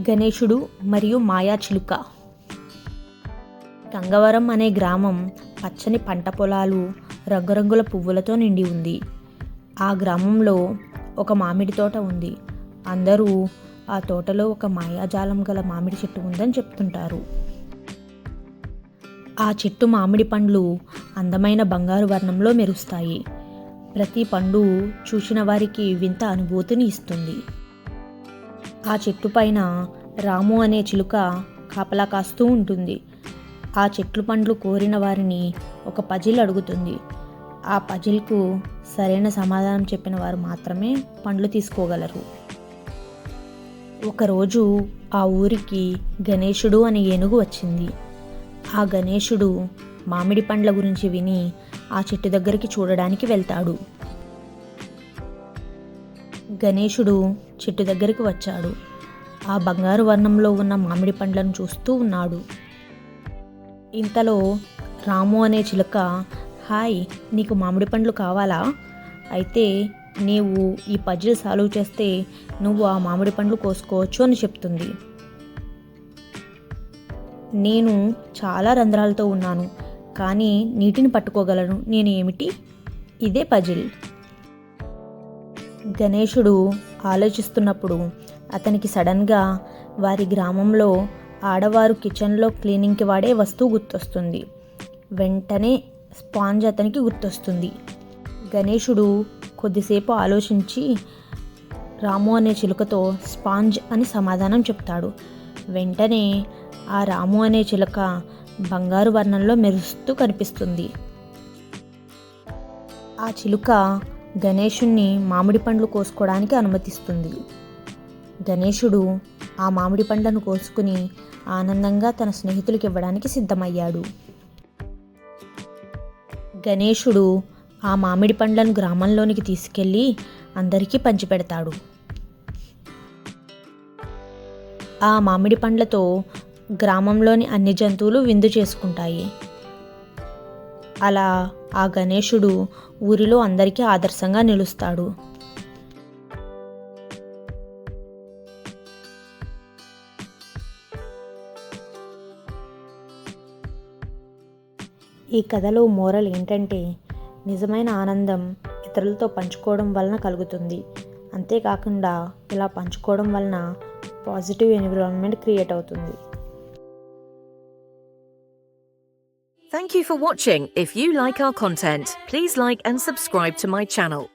గణేశుడు మరియు మాయా చిలుక. గంగవరం అనే గ్రామం పచ్చని పంట పొలాలు రంగురంగుల పువ్వులతో నిండి ఉంది. ఆ గ్రామంలో ఒక మామిడి తోట ఉంది. అందరూ ఆ తోటలో ఒక మాయాజాలం గల మామిడి చెట్టు ఉందని చెప్తుంటారు. ఆ చెట్టు మామిడి పండ్లు అందమైన బంగారు వర్ణంలో మెరుస్తాయి. ప్రతి పండు చూసిన వారికి వింత అనుభూతిని ఇస్తుంది. ఆ చెట్టు పైన రాము అనే చిలుక కాపలా కాస్తూ ఉంటుంది. ఆ చెట్లు పండ్లు కోరిన వారిని ఒక పజిల్ అడుగుతుంది. ఆ పజిల్కు సరైన సమాధానం చెప్పిన వారు మాత్రమే పండ్లు తీసుకోగలరు. ఒకరోజు ఆ ఊరికి గణేశుడు అనే ఏనుగు వచ్చింది. ఆ గణేశుడు మామిడి పండ్ల గురించి విని ఆ చెట్టు దగ్గరికి చూడడానికి వెళ్తాడు. గణేశుడు చెట్టు దగ్గరికి వచ్చాడు. ఆ బంగారు వర్ణంలో ఉన్న మామిడి పండ్లను చూస్తూ ఉన్నాడు. ఇంతలో రాము అనే చిలుక హాయ్ నీకు మామిడి పండ్లు కావాలా? అయితే నీవు ఈ పజిల్ సాల్వ్ చేస్తే నువ్వు ఆ మామిడి పండ్లు కోసుకోవచ్చు అని చెప్తుంది. నేను చాలా రంధ్రాలతో ఉన్నాను కానీ నీటిని పట్టుకోగలను నేను ఏమిటి ఇదే పజిల్. గణేశుడు ఆలోచిస్తున్నప్పుడు అతనికి సడన్గా వారి గ్రామంలో ఆడవారు కిచెన్లో క్లీనింగ్కి వాడే వస్తువు గుర్తొస్తుంది. వెంటనే స్పాంజ్ అతనికి గుర్తొస్తుంది. గణేశుడు కొద్దిసేపు ఆలోచించి రాము అనే చిలుకతో స్పాంజ్ అని సమాధానం చెప్తాడు. వెంటనే ఆ రాము అనే చిలుక బంగారు వర్ణంలో మెరుస్తూ కనిపిస్తుంది. ఆ చిలుక గణేషుణ్ణి మామిడి పండ్లు కోసుకోవడానికి అనుమతిస్తుంది. గణేషుడు ఆ మామిడి పండ్లను కోసుకుని ఆనందంగా తన స్నేహితులకు ఇవ్వడానికి సిద్ధమయ్యాడు. గణేషుడు ఆ మామిడి పండ్లను గ్రామంలోనికి తీసుకెళ్ళి అందరికీ పంచిపెడతాడు. ఆ మామిడి పండ్లతో గ్రామంలోని అన్ని జంతువులు విందు చేసుకుంటాయి. అలా ఆ గణేశుడు ఊరిలో అందరికీ ఆదర్శంగా నిలుస్తాడు. ఈ కథలో మోరల్ ఏంటంటే నిజమైన ఆనందం ఇతరులతో పంచుకోవడం వలన కలుగుతుంది. అంతేకాకుండా ఇలా పంచుకోవడం వలన పాజిటివ్ ఎన్విరాన్మెంట్ క్రియేట్ అవుతుంది. Thank you for watching. If you like our content, please like and subscribe to my channel.